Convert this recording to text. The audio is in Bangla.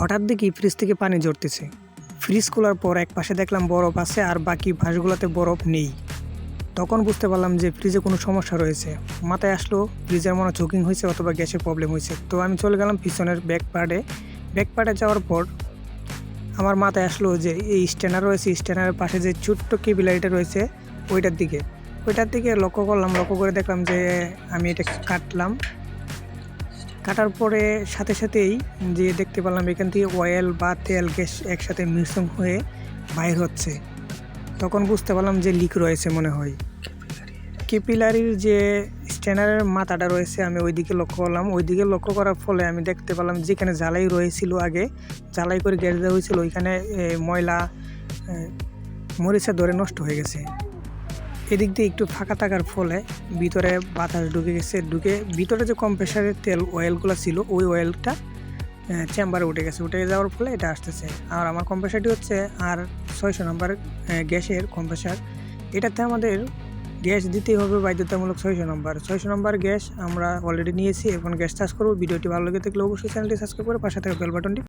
হঠাৎ দেখি ফ্রিজ থেকে পানি ঝরতেছে। ফ্রিজ খোলার পর এক পাশে দেখলাম বরফ আছে আর বাকি ভাঁজগুলোতে বরফ নেই। তখন বুঝতে পারলাম যে ফ্রিজে কোনো সমস্যা রয়েছে। মাথায় আসলো ফ্রিজের মনে চোকিং হয়েছে অথবা গ্যাসের প্রবলেম হয়েছে। তো আমি চলে গেলাম পিছনের ব্যাক পার্টে ব্যাক পার্টে যাওয়ার পর আমার মাথায় আসলো যে এই স্ট্যান্ডার রয়েছে স্ট্যান্ডারের পাশে যে ছোট্ট কেবিলাইটা রয়েছে, ওইটার দিকে। ওইটার দিকে লক্ষ্য করলাম, লক্ষ্য করে দেখলাম যে আমি এটা কাটলাম। কাটার পরে সাথে সাথেই যে দেখতে পেলাম এখান থেকে অয়েল বা তেল গ্যাস একসাথে মিশ্রণ হয়ে বাইর হচ্ছে। তখন বুঝতে পারলাম যে লিক রয়েছে মনে হয়। কেপিলারির যে স্ট্যান্ডারের মাথাটা রয়েছে, আমি ওইদিকে লক্ষ্য করলাম। ওইদিকে লক্ষ্য করার ফলে আমি দেখতে পেলাম যেখানে জ্বালাই রয়েছিল আগে, জ্বালাই করে গ্যাস দেওয়া হয়েছিল, ওইখানে ময়লা মরিচা ধরে নষ্ট হয়ে গেছে। এদিক দিয়ে একটু ফাঁকা থাকার ফলে ভিতরে বাতাস ঢুকে গেছে। ঢুকে ভিতরে যে কম্প্রেসারের তেল অয়েলগুলো ছিল, ওই অয়েলটা চেম্বারে উঠে গেছে। উঠে যাওয়ার ফলে এটা আসতেছে। আর আমার কম্প্রেসারটি হচ্ছে আর ছয়শো নম্বর গ্যাসের কম্প্রেসার এটাতে আমাদের গ্যাস দিতেই হবে বাধ্যতামূলক ছয়শো নম্বর ছয়শো নম্বর গ্যাস আমরা অলরেডি নিয়েছি। এখন গ্যাস চার্জ করব। ভিডিওটি ভালো লেগে থাকলে অবশ্যই চ্যানেলটি সাবস্ক্রাইব করে পাশে থাকা বেল বাটনটি